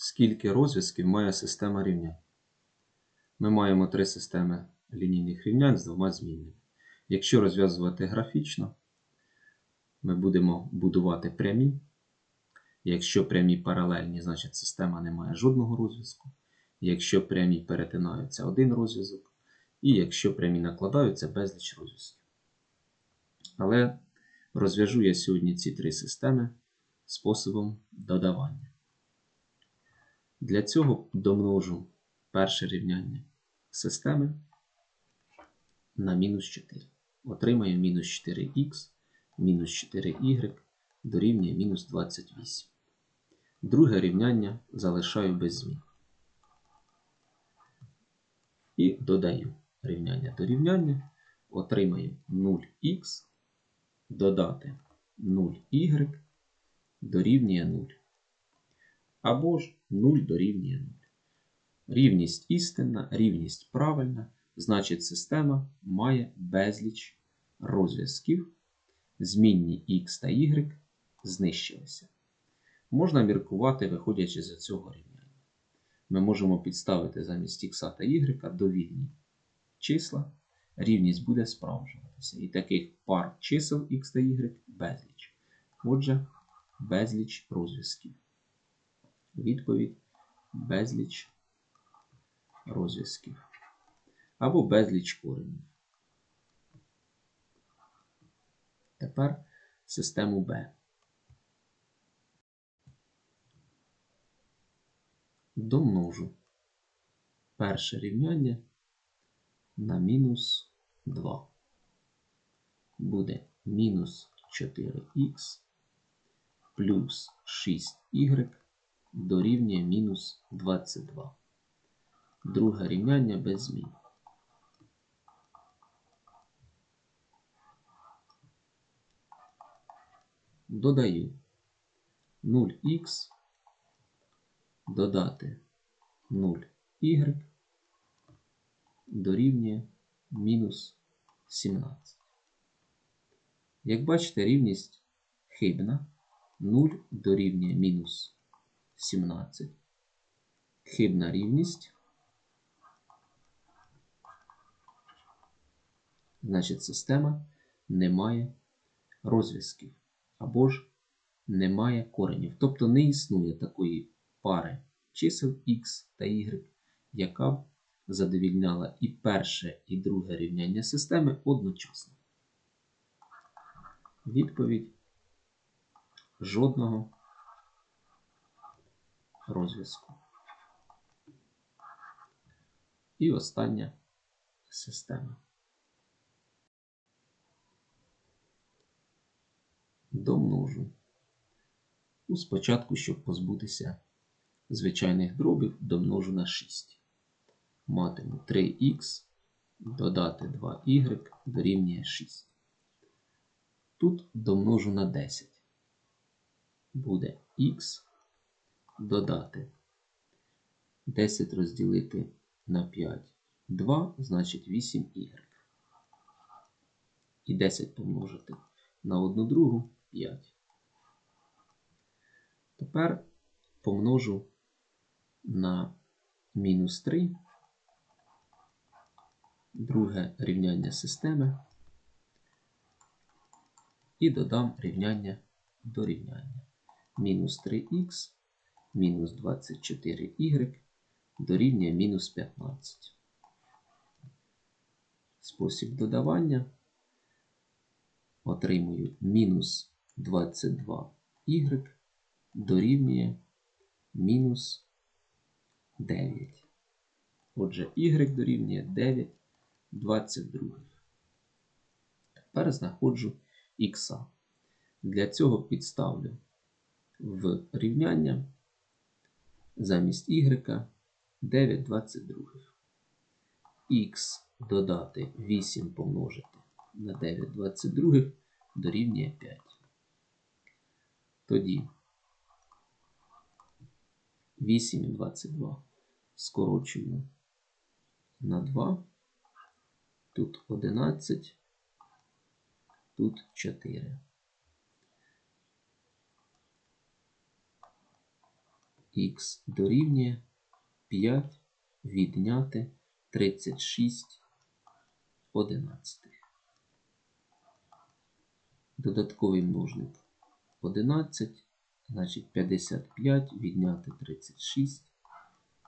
скільки розв'язків має система рівнянь. Ми маємо три системи лінійних рівнянь з двома змінними. Якщо розв'язувати графічно, ми будемо будувати прямі. Якщо прямі паралельні, значить система не має жодного розв'язку. Якщо прямі перетинаються один розв'язок, і якщо прямі накладаються безліч розв'язків. Але розв'яжу я сьогодні ці три системи способом додавання. Для цього домножу перше рівняння системи на мінус 4. Отримаю мінус 4х, мінус 4y дорівнює мінус 28. Друге рівняння залишаю без змін. І додаю рівняння до рівняння. Отримаю 0х додати 0y дорівнює 0. Або ж 0 дорівнює 0. Рівність істинна, рівність правильна, значить система має безліч розв'язків. Змінні х та y знищилися. Можна міркувати, виходячи з цього рівняння. Ми можемо підставити замість х та y довільні числа, рівність буде справджуватися. І таких пар чисел х та y безліч. Отже, безліч розв'язків. Відповідь безліч розв'язків. Або безліч коренів. Тепер систему B. Домножу перше рівняння на мінус 2. Буде мінус 4х плюс 6y дорівнює мінус 22. Друге рівняння без змін. Додаю 0х, додати 0y дорівнює мінус 17. Як бачите, рівність хибна. 0 дорівнює мінус 17. Хибна рівність. Значить, система не має розв'язків або ж не має коренів. Тобто не існує такої пари чисел x та y, яка б задовільняла і перше, і друге рівняння системи одночасно. Відповідь жодного розв'язку. І остання система. Домножу. Ну, спочатку, щоб позбутися звичайних дробів, домножу на 6. Матиму 3х додати 2y дорівнює 6. Тут домножу на 10. Буде х додати 10 розділити на 5. 2, значить 8y. І 10 помножити на 1 другу 5. Тепер помножу на мінус 3. Друге рівняння системи. І додам рівняння до рівняння. Мінус 3х мінус 24y дорівнює мінус 15. Спосіб додавання отримую мінус 22y дорівнює мінус 9. Отже, y дорівнює 9 22. Тепер знаходжу х. Для цього підставлю в рівняння замість y 9 22. х додати 8 помножити на 9 22 дорівнює 5. Тоді 8 і 22 скорочуємо на 2. Тут 11, тут 4. Х дорівнює 5 відняти 36 одинадцятих. Додатковий множник 11, значить 55 відняти 36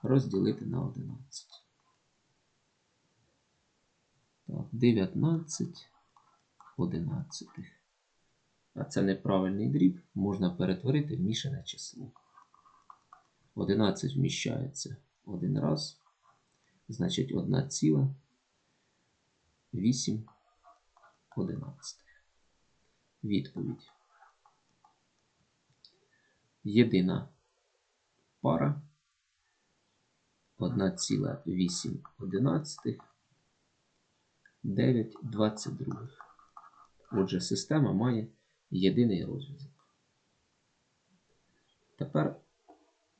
розділити на 11. Так, 19 одинадцятих. А це неправильний дріб, можна перетворити в мішане число. 11 вміщається один раз, значить 1 ціла 8 одинадцятих. Відповідь. Єдина пара 1,8 одинадцятих 9 22. Отже, система має єдиний розв'язок. Тепер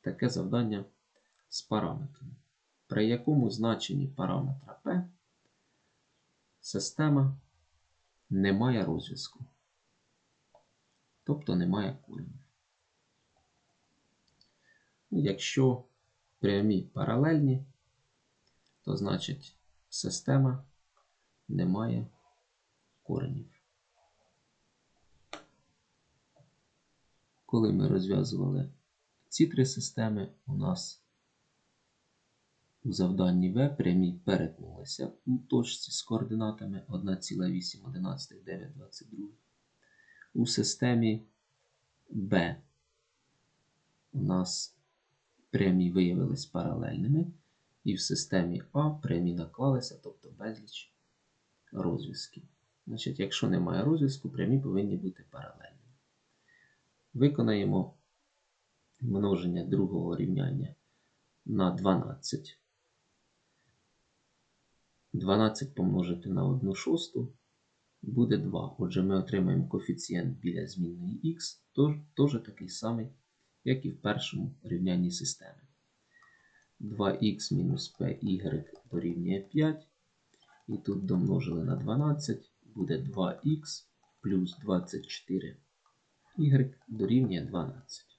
таке завдання з параметрами. При якому значенні параметра P система не має розв'язку. Тобто немає коренів. Ну, Якщо прямі паралельні, то значить система не має коренів. Коли ми розв'язували ці три системи, у нас у завданні В прямі перетнулися у точці з координатами 1,8, 11, 9, 22. У системі Б у нас прямі виявились паралельними, і в системі А прямі наклалися, тобто безліч розв'язків. Значить, якщо немає розв'язку, прямі повинні бути паралельними. Виконаємо множення другого рівняння на 12. 12 помножити на 1 шосту буде 2. Отже, ми отримаємо коефіцієнт біля змінної х, теж такий самий, як і в першому рівнянні системи. 2х мінус py дорівнює 5. І тут домножили на 12, буде 2х плюс 24 y дорівнює 12.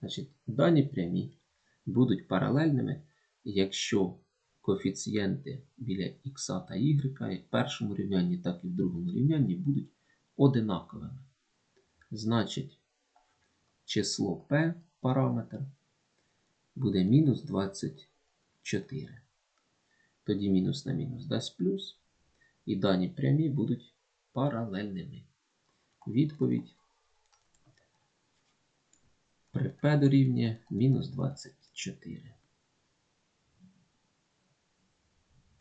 Значить, дані прямі будуть паралельними, якщо коефіцієнти біля х та y в першому рівнянні, так і в другому рівнянні будуть одинаковими. Значить, число p параметр буде мінус 24. Тоді мінус на мінус дасть плюс. І дані прямі будуть паралельними. Відповідь p дорівнює мінус 24.